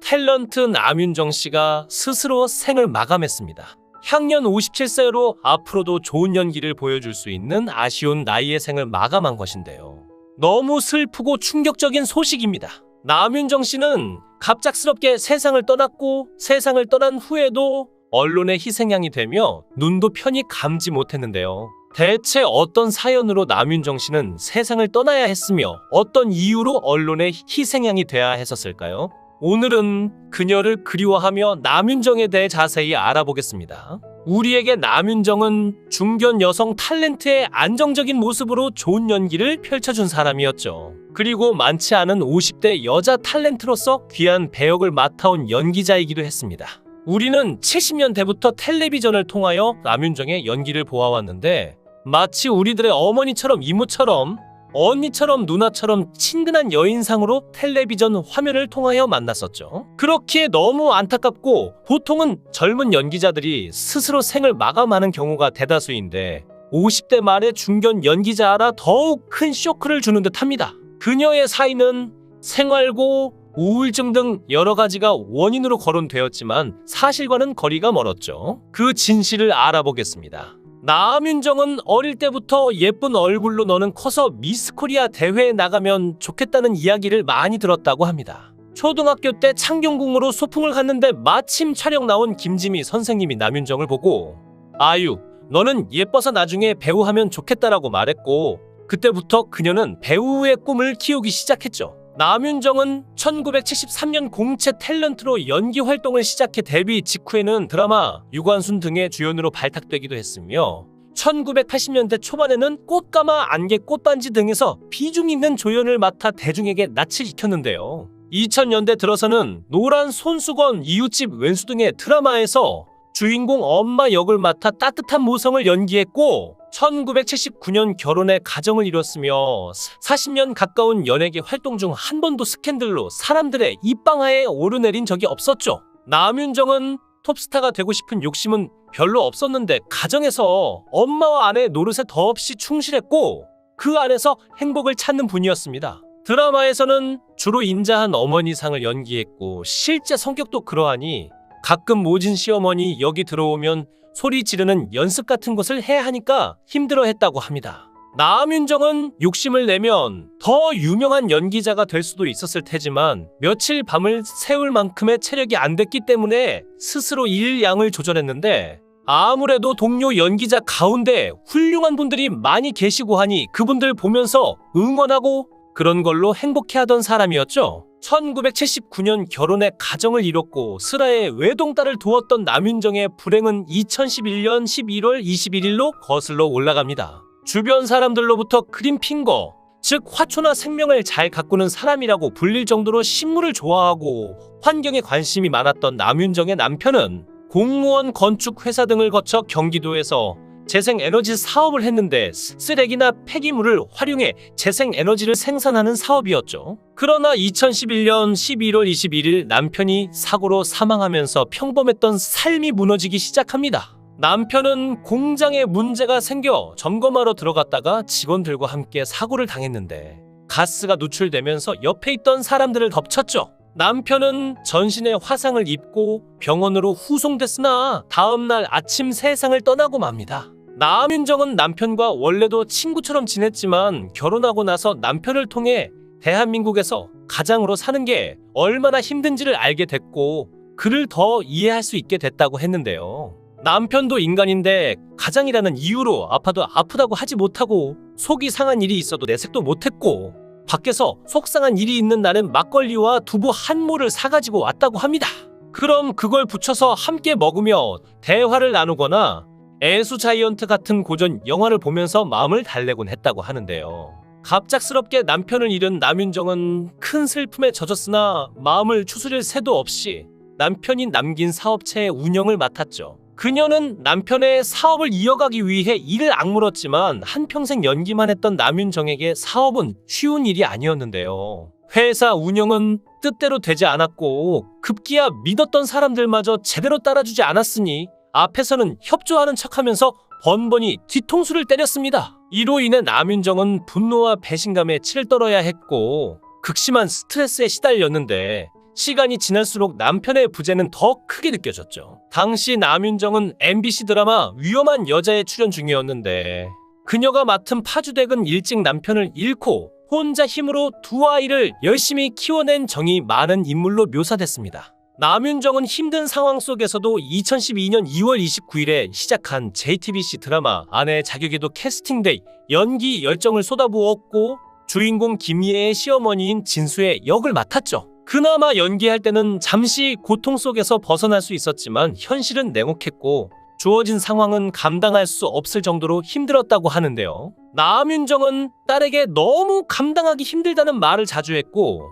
탤런트 남윤정 씨가 스스로 생을 마감했습니다. 향년 57세로 앞으로도 좋은 연기를 보여줄 수 있는 아쉬운 나이의 생을 마감한 것인데요. 너무 슬프고 충격적인 소식입니다. 남윤정 씨는 갑작스럽게 세상을 떠났고 세상을 떠난 후에도 언론의 희생양이 되며 눈도 편히 감지 못했는데요. 대체 어떤 사연으로 남윤정 씨는 세상을 떠나야 했으며 어떤 이유로 언론의 희생양이 돼야 했었을까요? 오늘은 그녀를 그리워하며 남윤정에 대해 자세히 알아보겠습니다. 우리에게 남윤정은 중견 여성 탤런트의 안정적인 모습으로 좋은 연기를 펼쳐준 사람이었죠. 그리고 많지 않은 50대 여자 탤런트로서 귀한 배역을 맡아온 연기자이기도 했습니다. 우리는 70년대부터 텔레비전을 통하여 남윤정의 연기를 보아왔는데 마치 우리들의 어머니처럼 이모처럼 언니처럼 누나처럼 친근한 여인상으로 텔레비전 화면을 통하여 만났었죠. 그렇기에 너무 안타깝고 보통은 젊은 연기자들이 스스로 생을 마감하는 경우가 대다수인데 50대 말의 중견 연기자라 더욱 큰 쇼크를 주는 듯합니다. 그녀의 사인은 생활고 우울증 등 여러 가지가 원인으로 거론되었지만 사실과는 거리가 멀었죠. 그 진실을 알아보겠습니다. 남윤정은 어릴 때부터 예쁜 얼굴로 너는 커서 미스코리아 대회에 나가면 좋겠다는 이야기를 많이 들었다고 합니다. 초등학교 때 창경궁으로 소풍을 갔는데 마침 촬영 나온 김지미 선생님이 남윤정을 보고 아유 너는 예뻐서 나중에 배우하면 좋겠다라고 말했고 그때부터 그녀는 배우의 꿈을 키우기 시작했죠. 남윤정은 1973년 공채 탤런트로 연기 활동을 시작해 데뷔 직후에는 드라마 유관순 등의 주연으로 발탁되기도 했으며 1980년대 초반에는 꽃가마 안개 꽃반지 등에서 비중 있는 조연을 맡아 대중에게 낯을 익혔는데요. 2000년대 들어서는 노란 손수건, 이웃집 왼수 등의 드라마에서 주인공 엄마 역을 맡아 따뜻한 모성을 연기했고 1979년 결혼해 가정을 이뤘으며 40년 가까운 연예계 활동 중 한 번도 스캔들로 사람들의 입방아에 오르내린 적이 없었죠. 남윤정은 톱스타가 되고 싶은 욕심은 별로 없었는데 가정에서 엄마와 아내 노릇에 더없이 충실했고 그 안에서 행복을 찾는 분이었습니다. 드라마에서는 주로 인자한 어머니상을 연기했고 실제 성격도 그러하니 가끔 모진 시어머니 여기 들어오면 소리 지르는 연습 같은 것을 해야 하니까 힘들어 했다고 합니다. 남윤정은 욕심을 내면 더 유명한 연기자가 될 수도 있었을 테지만 며칠 밤을 새울 만큼의 체력이 안 됐기 때문에 스스로 일 양을 조절했는데 아무래도 동료 연기자 가운데 훌륭한 분들이 많이 계시고 하니 그분들 보면서 응원하고 그런 걸로 행복해하던 사람이었죠. 1979년 결혼해 가정을 이뤘고 슬하에 외동딸을 두었던 남윤정의 불행은 2011년 11월 21일로 거슬러 올라갑니다. 주변 사람들로부터 크림핑거, 즉 화초나 생명을 잘 가꾸는 사람이라고 불릴 정도로 식물을 좋아하고 환경에 관심이 많았던 남윤정의 남편은 공무원 건축 회사 등을 거쳐 경기도에서 재생에너지 사업을 했는데 쓰레기나 폐기물을 활용해 재생에너지를 생산하는 사업이었죠. 그러나 2011년 11월 21일 남편이 사고로 사망하면서 평범했던 삶이 무너지기 시작합니다. 남편은 공장에 문제가 생겨 점검하러 들어갔다가 직원들과 함께 사고를 당했는데 가스가 누출되면서 옆에 있던 사람들을 덮쳤죠. 남편은 전신에 화상을 입고 병원으로 후송됐으나 다음날 아침 세상을 떠나고 맙니다. 남윤정은 남편과 원래도 친구처럼 지냈지만 결혼하고 나서 남편을 통해 대한민국에서 가장으로 사는 게 얼마나 힘든지를 알게 됐고 그를 더 이해할 수 있게 됐다고 했는데요. 남편도 인간인데 가장이라는 이유로 아파도 아프다고 하지 못하고 속이 상한 일이 있어도 내색도 못했고 밖에서 속상한 일이 있는 날은 막걸리와 두부 한 모를 사가지고 왔다고 합니다. 그럼 그걸 붙여서 함께 먹으며 대화를 나누거나 애수 자이언트 같은 고전 영화를 보면서 마음을 달래곤 했다고 하는데요. 갑작스럽게 남편을 잃은 남윤정은 큰 슬픔에 젖었으나 마음을 추스릴 새도 없이 남편이 남긴 사업체의 운영을 맡았죠. 그녀는 남편의 사업을 이어가기 위해 이를 악물었지만 한평생 연기만 했던 남윤정에게 사업은 쉬운 일이 아니었는데요. 회사 운영은 뜻대로 되지 않았고 급기야 믿었던 사람들마저 제대로 따라주지 않았으니 앞에서는 협조하는 척하면서 번번이 뒤통수를 때렸습니다. 이로 인해 남윤정은 분노와 배신감에 치를 떨어야 했고 극심한 스트레스에 시달렸는데 시간이 지날수록 남편의 부재는 더 크게 느껴졌죠. 당시 남윤정은 MBC 드라마 위험한 여자에 출연 중이었는데 그녀가 맡은 파주댁은 일찍 남편을 잃고 혼자 힘으로 두 아이를 열심히 키워낸 정이 많은 인물로 묘사됐습니다. 남윤정은 힘든 상황 속에서도 2012년 2월 29일에 시작한 JTBC 드라마 아내 자격에도 캐스팅돼 연기 열정을 쏟아부었고 주인공 김희애의 시어머니인 진수의 역을 맡았죠. 그나마 연기할 때는 잠시 고통 속에서 벗어날 수 있었지만 현실은 냉혹했고 주어진 상황은 감당할 수 없을 정도로 힘들었다고 하는데요. 남윤정은 딸에게 너무 감당하기 힘들다는 말을 자주 했고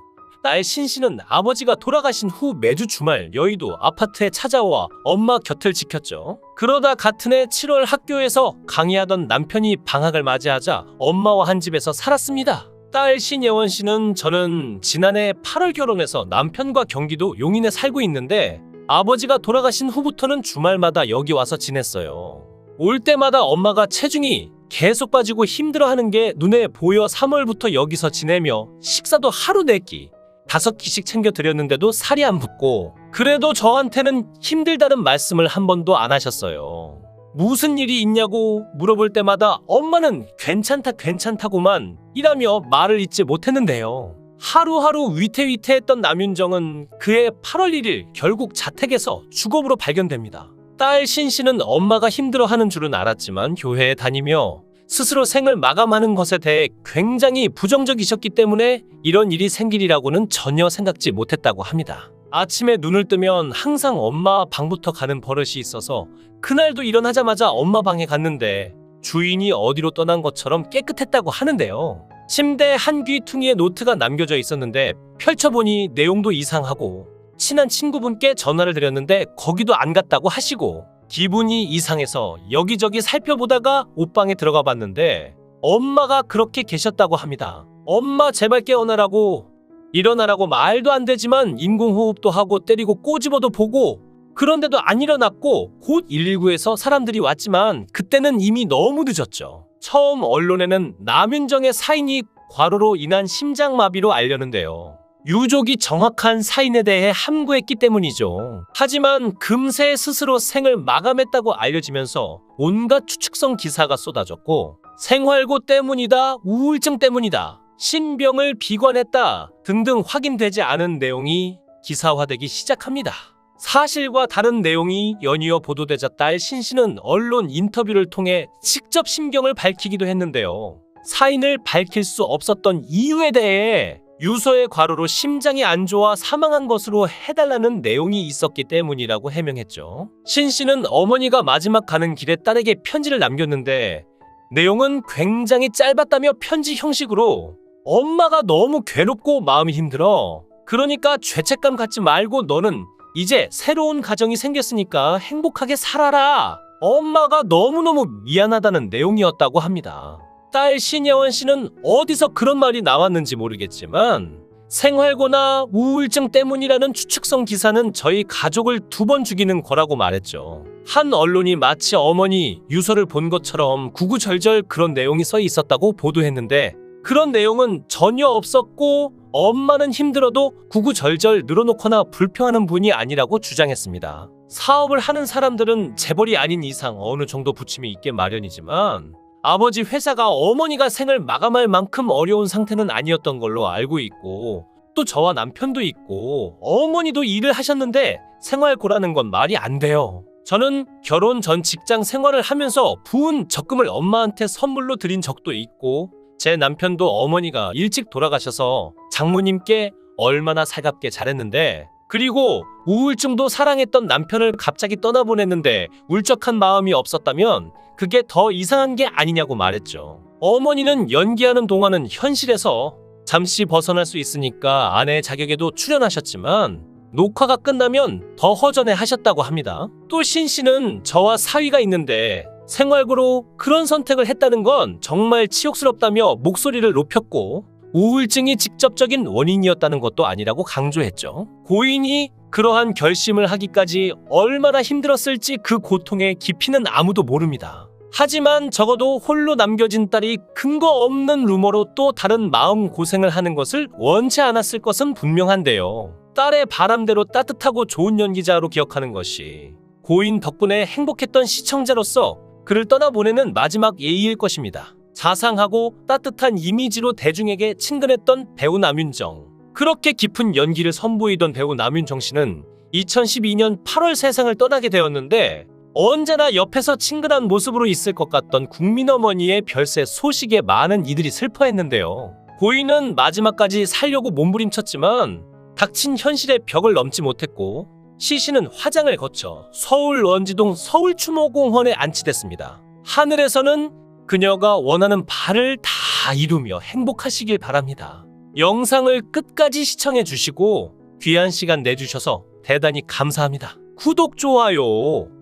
나의 신씨는 아버지가 돌아가신 후 매주 주말 여의도 아파트에 찾아와 엄마 곁을 지켰죠. 그러다 같은 해 7월 학교에서 강의하던 남편이 방학을 맞이하자 엄마와 한 집에서 살았습니다. 딸 신예원 씨는 저는 지난해 8월 결혼해서 남편과 경기도 용인에 살고 있는데 아버지가 돌아가신 후부터는 주말마다 여기 와서 지냈어요. 올 때마다 엄마가 체중이 계속 빠지고 힘들어하는 게 눈에 보여 3월부터 여기서 지내며 식사도 하루 네끼 다섯 끼씩 챙겨 드렸는데도 살이 안 붙고 그래도 저한테는 힘들다는 말씀을 한 번도 안 하셨어요. 무슨 일이 있냐고 물어볼 때마다 엄마는 괜찮다 괜찮다고만 이라며 말을 잇지 못했는데요. 하루하루 위태위태했던 남윤정은 그해 8월 1일 결국 자택에서 주검으로 발견됩니다. 딸 신씨는 엄마가 힘들어하는 줄은 알았지만 교회에 다니며 스스로 생을 마감하는 것에 대해 굉장히 부정적이셨기 때문에 이런 일이 생길이라고는 전혀 생각지 못했다고 합니다. 아침에 눈을 뜨면 항상 엄마 방부터 가는 버릇이 있어서 그날도 일어나자마자 엄마 방에 갔는데 주인이 어디로 떠난 것처럼 깨끗했다고 하는데요. 침대 한 귀퉁이에 노트가 남겨져 있었는데 펼쳐보니 내용도 이상하고 친한 친구분께 전화를 드렸는데 거기도 안 갔다고 하시고 기분이 이상해서 여기저기 살펴보다가 옷방에 들어가 봤는데 엄마가 그렇게 계셨다고 합니다. 엄마 제발 깨어나라고 일어나라고 말도 안 되지만 인공호흡도 하고 때리고 꼬집어도 보고 그런데도 안 일어났고 곧 119에서 사람들이 왔지만 그때는 이미 너무 늦었죠. 처음 언론에는 남윤정의 사인이 과로로 인한 심장마비로 알렸는데요. 유족이 정확한 사인에 대해 함구했기 때문이죠. 하지만 금세 스스로 생을 마감했다고 알려지면서 온갖 추측성 기사가 쏟아졌고 생활고 때문이다, 우울증 때문이다, 신병을 비관했다 등등 확인되지 않은 내용이 기사화되기 시작합니다. 사실과 다른 내용이 연이어 보도되자 딸 신씨는 언론 인터뷰를 통해 직접 심경을 밝히기도 했는데요. 사인을 밝힐 수 없었던 이유에 대해 유서의 과로로 심장이 안 좋아 사망한 것으로 해달라는 내용이 있었기 때문이라고 해명했죠. 신 씨는 어머니가 마지막 가는 길에 딸에게 편지를 남겼는데 내용은 굉장히 짧았다며 편지 형식으로 엄마가 너무 괴롭고 마음이 힘들어. 그러니까 죄책감 갖지 말고 너는 이제 새로운 가정이 생겼으니까 행복하게 살아라. 엄마가 너무너무 미안하다는 내용이었다고 합니다. 딸 신예원 씨는 어디서 그런 말이 나왔는지 모르겠지만 생활고나 우울증 때문이라는 추측성 기사는 저희 가족을 두 번 죽이는 거라고 말했죠. 한 언론이 마치 어머니 유서를 본 것처럼 구구절절 그런 내용이 써 있었다고 보도했는데 그런 내용은 전혀 없었고 엄마는 힘들어도 구구절절 늘어놓거나 불평하는 분이 아니라고 주장했습니다. 사업을 하는 사람들은 재벌이 아닌 이상 어느 정도 부침이 있게 마련이지만 아버지 회사가 어머니가 생을 마감할 만큼 어려운 상태는 아니었던 걸로 알고 있고 또 저와 남편도 있고 어머니도 일을 하셨는데 생활고라는 건 말이 안 돼요. 저는 결혼 전 직장 생활을 하면서 부은 적금을 엄마한테 선물로 드린 적도 있고 제 남편도 어머니가 일찍 돌아가셔서 장모님께 얼마나 살갑게 잘했는데 그리고 우울증도 사랑했던 남편을 갑자기 떠나보냈는데 울적한 마음이 없었다면 그게 더 이상한 게 아니냐고 말했죠. 어머니는 연기하는 동안은 현실에서 잠시 벗어날 수 있으니까 아내의 자격에도 출연하셨지만 녹화가 끝나면 더 허전해 하셨다고 합니다. 또 신 씨는 저와 사위가 있는데 생활고로 그런 선택을 했다는 건 정말 치욕스럽다며 목소리를 높였고 우울증이 직접적인 원인이었다는 것도 아니라고 강조했죠. 고인이 그러한 결심을 하기까지 얼마나 힘들었을지 그 고통의 깊이는 아무도 모릅니다. 하지만 적어도 홀로 남겨진 딸이 근거 없는 루머로 또 다른 마음 고생을 하는 것을 원치 않았을 것은 분명한데요. 딸의 바람대로 따뜻하고 좋은 연기자로 기억하는 것이 고인 덕분에 행복했던 시청자로서 그를 떠나보내는 마지막 예의일 것입니다. 자상하고 따뜻한 이미지로 대중에게 친근했던 배우 남윤정. 그렇게 깊은 연기를 선보이던 배우 남윤정 씨는 2012년 8월 세상을 떠나게 되었는데 언제나 옆에서 친근한 모습으로 있을 것 같던 국민어머니의 별세 소식에 많은 이들이 슬퍼했는데요. 고인은 마지막까지 살려고 몸부림쳤지만 닥친 현실의 벽을 넘지 못했고 시신은 화장을 거쳐 서울 원지동 서울추모공원에 안치됐습니다. 하늘에서는 그녀가 원하는 바를 다 이루며 행복하시길 바랍니다. 영상을 끝까지 시청해 주시고 귀한 시간 내주셔서 대단히 감사합니다. 구독, 좋아요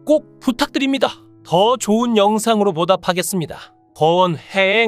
꼭 부탁드립니다. 더 좋은 영상으로 보답하겠습니다. 거원 해행